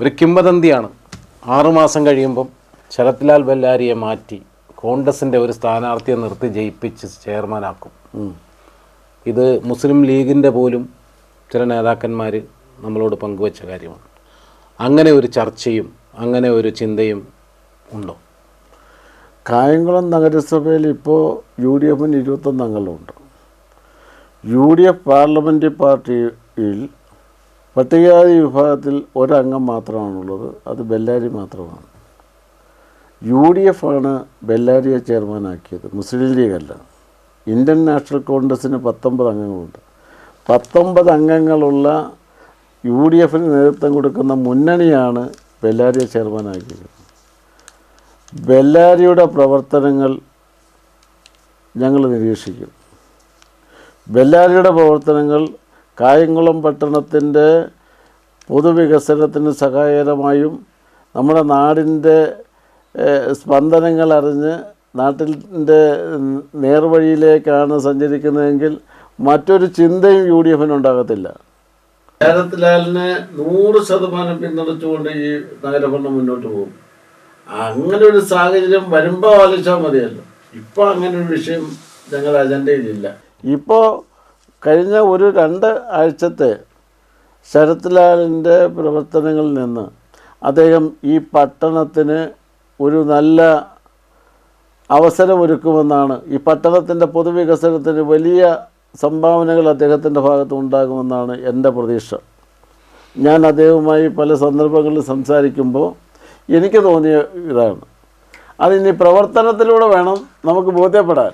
ഒരു കിംവദന്തിയാണ്. ആറുമാസം കഴിയുമ്പം ശരത്ലാൽ ബല്ലാരിയെ മാറ്റി കോൺഗ്രസിന്റെ ഒരു സ്ഥാനാർത്ഥിയെ നിർത്തി ജയിപ്പിച്ച് ചെയർമാനാക്കും. ഇത് മുസ്ലിം ലീഗിന്റെ പോലും ചില നേതാക്കന്മാർ നമ്മളോട് പങ്കുവച്ച കാര്യമാണ്. അങ്ങനെ ഒരു ചർച്ചയും അങ്ങനെ ഒരു ചിന്തയും ഉണ്ടോ? കായംകുളം നഗരസഭയിൽ ഇപ്പോൾ യു ഡി എഫിന് ഇരുപത്തൊന്ന് അംഗങ്ങളുണ്ട്. യു ഡി എഫ് പാർലമെന്ററി പാർട്ടിയിൽ പട്ടികജാതി വിഭാഗത്തിൽ ഒരംഗം മാത്രമാണുള്ളത്. അത് ബെല്ലാരി മാത്രമാണ്. യു ഡി എഫ് ആണ് ബെല്ലാരിയെ ചെയർമാനാക്കിയത്. മുസ്ലിം ലീഗല്ല. ഇന്ത്യൻ നാഷണൽ കോൺഗ്രസ്സിന് പത്തൊമ്പത് അംഗങ്ങളുണ്ട്. പത്തൊമ്പത് അംഗങ്ങളുള്ള യു ഡി എഫിന് നേതൃത്വം കൊടുക്കുന്ന മുന്നണിയാണ് ബെല്ലാരിയെ ചെയർമാനാക്കിയത്. ബെല്ലാരിയുടെ പ്രവർത്തനങ്ങൾ ഞങ്ങൾ നിരീക്ഷിക്കും. ബെല്ലാരിയുടെ പ്രവർത്തനങ്ങൾ കായംകുളം പട്ടണത്തിന്റെ പൊതുവികസനത്തിന് സഹായകരമായും നമ്മുടെ നാടിന്റെ സ്പന്ദനങ്ങൾ അറിഞ്ഞ് നാട്ടിന്റെ നേർവഴിയിലേക്കാണ് സഞ്ചരിക്കുന്നതെങ്കിൽ മറ്റൊരു ചിന്തയും യു ഡി എഫിനുണ്ടാകത്തില്ല ശരത്ലാലിനെ നൂറ് ശതമാനം പിന്തുണച്ചുകൊണ്ട് ഈ നഗരഭരണം മുന്നോട്ട് പോകും. അങ്ങനെ ഒരു സാഹചര്യം വരുമ്പോൾ ആലോചിച്ചാൽ മതിയല്ലോ. ഇപ്പോൾ അങ്ങനെ ഒരു വിഷയം ഞങ്ങളുടെ അജണ്ടയിലില്ല. ഇപ്പോൾ കഴിഞ്ഞ ഒരു രണ്ട് ആഴ്ചത്തെ ശരത്ലാലിന്റെ പ്രവർത്തനങ്ങളിൽ നിന്ന് അദ്ദേഹം ഈ പട്ടണത്തിന് ഒരു നല്ല അവസരമൊരുക്കുമെന്നാണ്. ഈ പട്ടണത്തിന്റെ പൊതുവികസനത്തിന് വലിയ സംഭാവനകൾ അദ്ദേഹത്തിന്റെ ഭാഗത്ത് ഉണ്ടാകുമെന്നാണ് എന്റെ പ്രതീക്ഷ. ഞാൻ അദ്ദേഹവുമായി പല സന്ദർഭങ്ങളിൽ സംസാരിക്കുമ്പോൾ എനിക്ക് തോന്നിയ ഇതാണ്. അതിനി പ്രവർത്തനത്തിലൂടെ വേണം നമുക്ക് ബോധ്യപ്പെടാൻ.